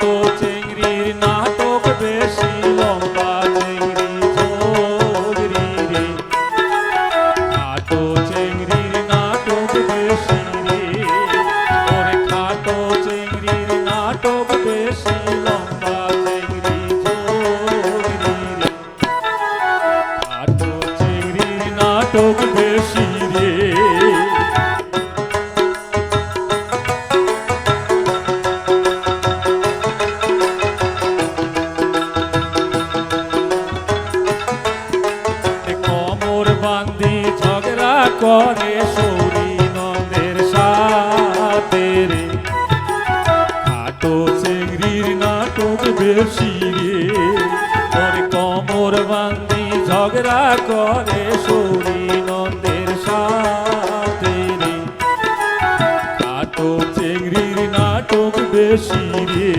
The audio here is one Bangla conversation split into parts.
to ti করে সৌরী নন্দের সাথে রে। খাটো চেংড়ির নাটক বেশি রে। ওরে কমর বান্দি ঝগড়া করে সৌরী নন্দের সাথে রে। খাটো চেংড়ির নাটক বেশি রে।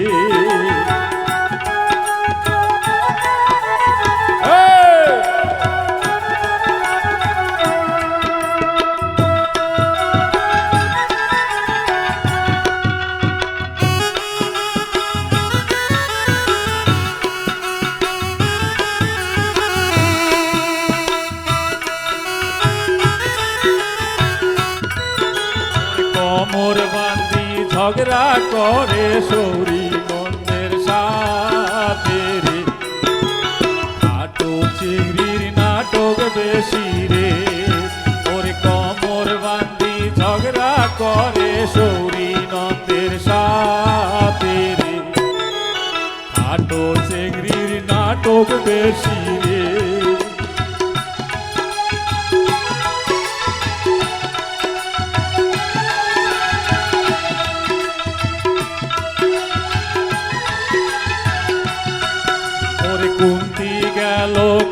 কমর বান্দি ঝগড়া করে সৌরি নন্দের সাথে রে। চিংড়ির নাটক বেশি রে। ওরে কমর বান্দি ঝগড়া করে সৌরি নন্দের সাথে রে। চিংড়ির নাটক বেশি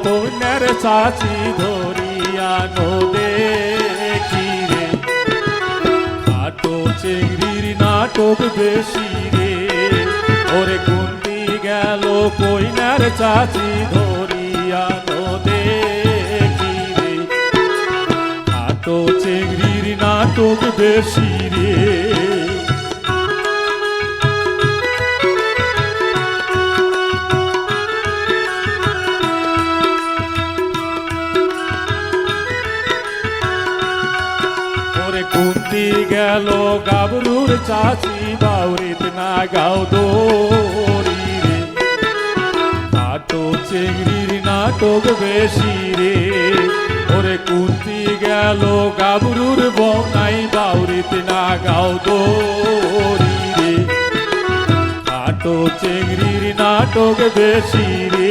কন্যার চাচি ধরিয়া নো দেখি রে খাটো চেংড়ির নাটক বেশি রে। ওরে কুন্তি গেল কইনার চাচি ধরিয়া নো দেখি রে খাটো চেংড়ির নাটক বেশি রে ওরে কুন্তি গেল, গাবরুর চাচি বাউরিত না গাও দোরি রে। খাটো চেংড়ির নাটক বেশি রে। ওরে কুন্তি গেল, গাবরুর বনাই বাউরিত না গাও দোরি রে। খাটো চেংড়ির নাটক বেশি রে।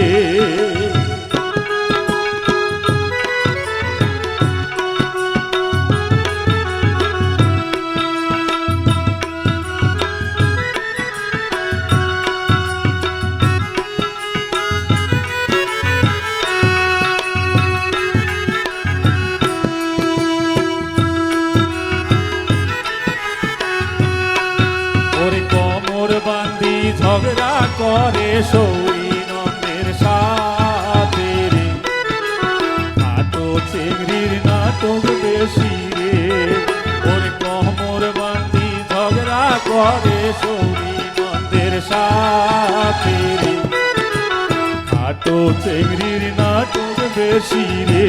ওরে কমর বান্দি ঝগড়া করে সৌরি নন্দের সাথে রে। খাটো চেংড়ির নাটক বেশি রে। ওরে কমর বান্দি ঝগড়া করে সৌরি নন্দের সাথে রে। খাটো চেংড়ির নাটক বেশি রে।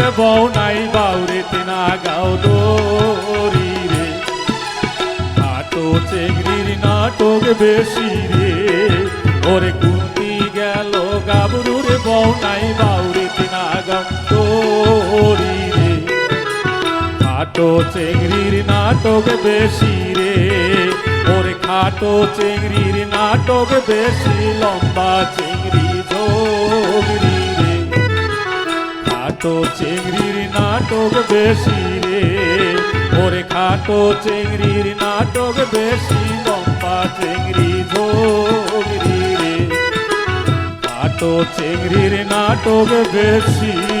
কইনার বউ নাই বাউরে তিনা গাও দোরি রে। খাটো চেংড়ির নাটক বেশি রে। ওরে কুন্তি গেল গাবরুর বউ নাই বাউরে তিনা গাও দোরি রে। খাটো চেংড়ির নাটক বেশি রে। ওরে খাটো চেংড়ির নাটক বেশি, লম্বা চেংড়ি ঝোগড়ি রে খাটো চেংড়ির নাটক বেশি রে। ওরে খাটো চেংড়ির নাটক বেশি, লম্বা চেংড়ি ঝোগরি রে। খাটো চেংড়ির নাটক বেশি।